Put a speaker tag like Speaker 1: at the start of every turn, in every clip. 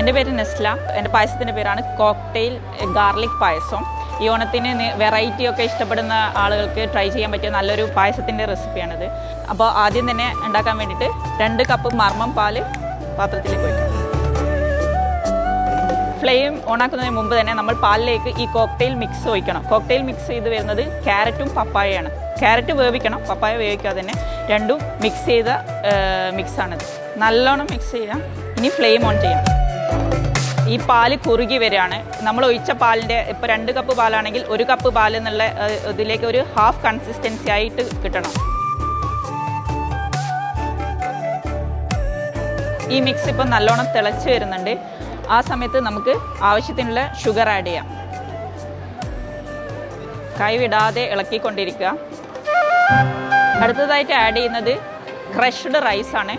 Speaker 1: എന്റെ പേര് നെസ്ല. എന്റെ പായസത്തിന്റെ പേരാണ് കോക്ടെയിൽ ഗാർലിക് പായസം. ഈ ഓണത്തിന് വെറൈറ്റി ഒക്കെ ഇഷ്ടപ്പെടുന്ന ആളുകൾക്ക് ട്രൈ ചെയ്യാൻ പറ്റിയ നല്ലൊരു പായസത്തിന്റെ റെസിപ്പിയാണിത് അപ്പോൾ ആദ്യം തന്നെ ഉണ്ടാക്കാൻ വേണ്ടിയിട്ട് രണ്ട് കപ്പ് മർമ്മം പാൽ പാത്രത്തിൽ പോയിട്ട് ഫ്ലെയിം ഓണാക്കുന്നതിന് മുമ്പ് തന്നെ നമ്മൾ പാലിലേക്ക് ഈ കോക്ടെയിൽ മിക്സ് ഒഴിക്കണം. കോക്ടെയിൽ മിക്സ് ചെയ്ത് വരുന്നത് ക്യാരറ്റും പപ്പായയാണ്. ക്യാരറ്റ് വേവിക്കണം. പപ്പായ വേവിക്കാതെ തന്നെ രണ്ടും മിക്സ് ചെയ്ത മിക്സാണിത് നല്ലോണം മിക്സ് ചെയ്യാം. ഇനി ഫ്ലെയിം ഓൺ ചെയ്യാം. ഈ പാൽ കുറുകി വരികയാണ്. നമ്മൾ ഒഴിച്ച പാലിന്റെ ഇപ്പോൾ രണ്ട് കപ്പ് പാലാണെങ്കിൽ ഒരു കപ്പ് പാൽ എന്നുള്ള ഇതിലേക്ക് ഒരു ഹാഫ് കൺസിസ്റ്റൻസി ആയിട്ട് കിട്ടണം. ഈ മിക്സ് ഇപ്പം നല്ലോണം തിളച്ച് വരുന്നുണ്ട്. ആ സമയത്ത് നമുക്ക് ആവശ്യത്തിനുള്ള ഷുഗർ ആഡ് ചെയ്യാം. കൈവിടാതെ ഇളക്കിക്കൊണ്ടിരിക്കുക. അടുത്തതായിട്ട് ആഡ് ചെയ്യുന്നത് ക്രഷ്ഡ് റൈസാണ്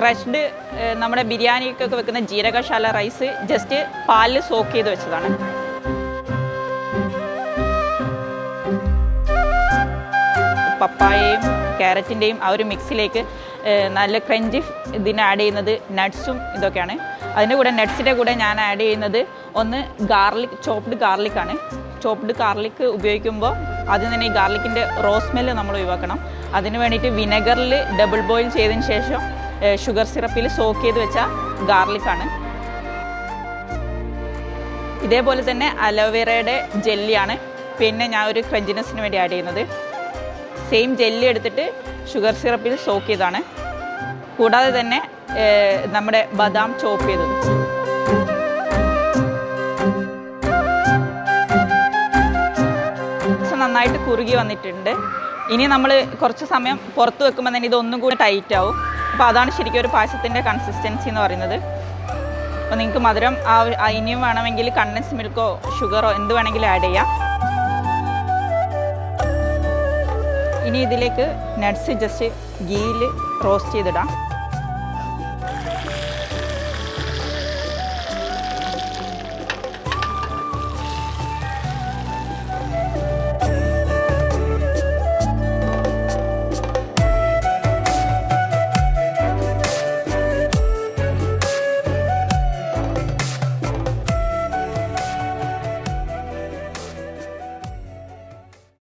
Speaker 1: ക്രഷ്ഡ് നമ്മുടെ ബിരിയാണിക്കൊക്കെ വെക്കുന്ന ജീരകശാല റൈസ് ജസ്റ്റ് പാലിൽ സോക്ക് ചെയ്ത് വെച്ചതാണ്. പപ്പായയും ക്യാരറ്റിന്റെയും ആ ഒരു മിക്സിലേക്ക് നല്ല ക്രഞ്ചി ഇതിന് ആഡ് ചെയ്യുന്നത് നട്ട്സും ഇതൊക്കെയാണ്. അതിന്റെ കൂടെ നട്ട്സിന്റെ കൂടെ ഞാൻ ആഡ് ചെയ്യുന്നത് ഒന്ന് ഗാർലിക് ചോപ്ഡ് ഗാർലിക്കാണ്. ചോപ്ഡ് ഗാർലിക് ഉപയോഗിക്കുമ്പോൾ ആദ്യം തന്നെ ഈ ഗാർലിക്കിന്റെ റോസ് സ്മെല്ല് നമ്മൾ ഒഴിവാക്കണം. അതിന് വേണ്ടിയിട്ട് വിനെഗറിൽ ഡബിൾ ബോയിൽ ചെയ്തതിന് ശേഷം ഷുഗർ സിറപ്പിൽ സോക്ക് ചെയ്ത് വെച്ച ഗാർലിക്കാണ് ഇതേപോലെ തന്നെ അലോവേറയുടെ ജെല്ലിയാണ്. പിന്നെ ഞാൻ ഒരു ക്രഞ്ചിനെസ്സിന് വേണ്ടി ആഡ് ചെയ്യുന്നത്. സെയിം ജെല്ലി എടുത്തിട്ട് ഷുഗർ സിറപ്പിൽ സോക്ക് ചെയ്താണ് കൂടാതെ തന്നെ നമ്മുടെ ബദാം ചോപ്പ് ചെയ്തത്. നന്നായിട്ട് കുറുകി വന്നിട്ടുണ്ട്. ഇനി നമ്മൾ കുറച്ച് സമയം പുറത്ത് വെക്കുമ്പോൾ തന്നെ ഇതൊന്നും കൂടി ടൈറ്റ് ആവും. അപ്പോൾ അതാണ് ശരിക്കും ഒരു പായസത്തിന്റെ കൺസിസ്റ്റൻസി എന്ന് പറയുന്നത്. അപ്പോൾ നിങ്ങൾക്ക് മധുരം ആ ഇനിയും വേണമെങ്കിൽ കണ്ടൻസ് മിൽക്കോ ഷുഗറോ എന്ത് വേണമെങ്കിലും ആഡ് ചെയ്യാം. ഇനി ഇതിലേക്ക് നട്ട്സ് ജസ്റ്റ് ഗീയിൽ റോസ്റ്റ് ചെയ്തിടാം.